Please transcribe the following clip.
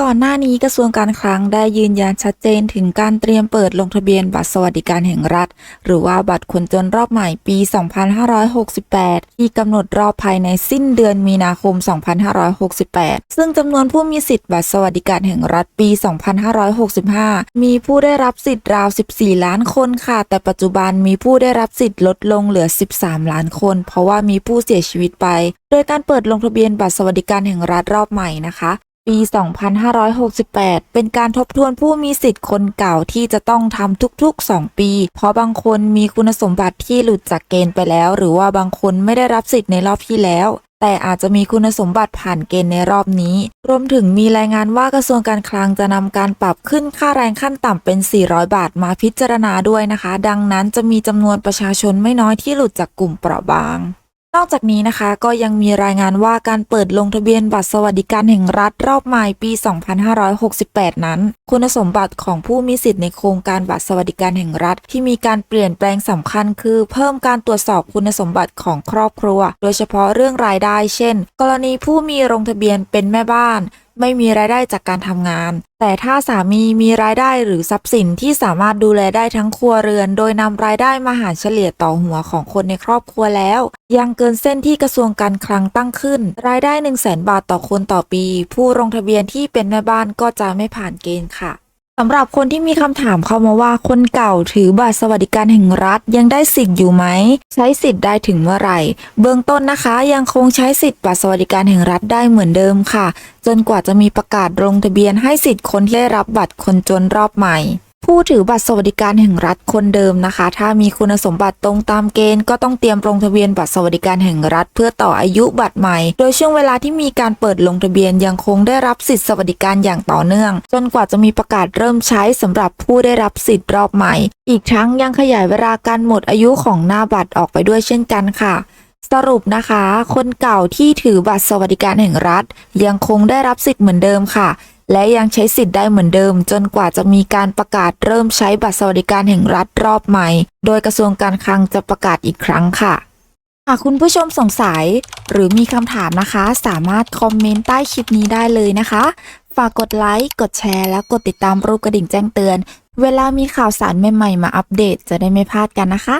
ก่อนหน้านี้กระทรวงการคลังได้ยืนยันชัดเจนถึงการเตรียมเปิดลงทะเบียนบัตรสวัสดิการแห่งรัฐ หรือว่าบัตรคนจนรอบใหม่ปี 2568 ที่กำหนดรอบภายในสิ้นเดือนมีนาคม 2568 ซึ่งจำนวนผู้มีสิทธิ์บัตรสวัสดิการแห่งรัฐปี 2565 มีผู้ได้รับสิทธิ์ราว 14 ล้านคนค่ะ แต่ปัจจุบันมีผู้ได้รับสิทธิ์ลดลงเหลือ 13 ล้านคน เพราะว่ามีผู้เสียชีวิตไป โดยการเปิดลงทะเบียนบัตรสวัสดิการแห่งรัฐรอบใหม่นะคะ ปี 2568 เป็นการทบทวนผู้มีสิทธิ์คนเก่าที่จะต้องทำทุก ๆ 2 ปี เพราะบางคนมีคุณสมบัติที่หลุดจากเกณฑ์ไปแล้ว หรือว่าบางคนไม่ได้รับสิทธิ์ในรอบที่แล้ว แต่อาจจะมีคุณสมบัติผ่านเกณฑ์ในรอบนี้ รวมถึงมีรายงานว่ากระทรวงการคลังจะนำการปรับขึ้นค่าแรงขั้นต่ำเป็น 400 บาทมาพิจารณาด้วยนะคะ ดังนั้นจะมีจำนวนประชาชนไม่น้อยที่หลุดจากกลุ่มเปราะบาง นอกจากนี้นะคะก็ยังมีรายงานว่าการเปิดลงทะเบียนบัตรสวัสดิการแห่งรัฐรอบใหม่ปี 2568 นั้น คุณสมบัติของผู้มีสิทธิ์ในโครงการบัตรสวัสดิการแห่งรัฐ ที่มีการเปลี่ยนแปลงสำคัญคือ เพิ่มการตรวจสอบคุณสมบัติของครอบครัว โดยเฉพาะเรื่องรายได้ เช่น กรณีผู้มีลงทะเบียนเป็นแม่บ้านไม่มีรายได้จากการทำงาน แต่ถ้าสามีมีรายได้หรือทรัพย์สินที่สามารถดูแลได้ทั้งครัวเรือน โดยนำรายได้มาหารเฉลี่ยต่อหัวของคนในครอบครัวแล้ว ยังเกินเส้นที่กระทรวงการคลังตั้งขึ้น รายได้ 1 0 0 0 0แบาทต่อคนต่อปี ผู้ลงทะเบียนที่เป็นแม่บ้านก็จะไม่ผ่านเกณฑ์ค่ะ สำหรับคนที่มีคำถามเข้ามาว่าคนเก่าถือบัตรสวัสดิการแห่งรัฐยังได้สิทธิ์อยู่ไหม ใช้สิทธิ์ได้ถึงเมื่อไหร่ เบื้องต้นนะคะยังคงใช้สิทธิ์บัตรสวัสดิการแห่งรัฐได้เหมือนเดิมค่ะ จนกว่าจะมีประกาศลงทะเบียนให้สิทธิ์คนที่ได้รับบัตรคนจนรอบใหม่ ผู้ถือบัตรสวัสดิการแห่งรัฐคนเดิมนะคะ ถ้ามีคุณสมบัติตรงตามเกณฑ์ก็ต้องเตรียมลงทะเบียนบัตรสวัสดิการแห่งรัฐ เพื่อต่ออายุบัตรใหม่ โดยช่วงเวลาที่มีการเปิดลงทะเบียนยังคงได้รับสิทธิสวัสดิการอย่างต่อเนื่อง จนกว่าจะมีประกาศเริ่มใช้สำหรับผู้ได้รับสิทธิ์รอบใหม่ อีกทั้งยังขยายเวลาการหมดอายุของหน้าบัตรออกไปด้วยเช่นกันค่ะสรุปนะคะ คนเก่าที่ถือบัตรสวัสดิการแห่งรัฐ ยังคงได้รับสิทธิ์เหมือนเดิมค่ะ และยังใช้สิทธิ์ได้เหมือนเดิม จนกว่าจะมีการประกาศเริ่มใช้บัตรสวัสดิการแห่งรัฐรอบใหม่ โดยกระทรวงการคลังจะประกาศอีกครั้งค่ะ หากคุณผู้ชมสงสัย หรือมีคำถามนะคะ สามารถคอมเมนต์ใต้คลิปนี้ได้เลยนะคะ ฝากกดไลค์ กดแชร์ และกดติดตามรูปกระดิ่งแจ้งเตือน เวลามีข่าวสารใหม่ๆ มาอัปเดตจะได้ไม่พลาดกันนะคะ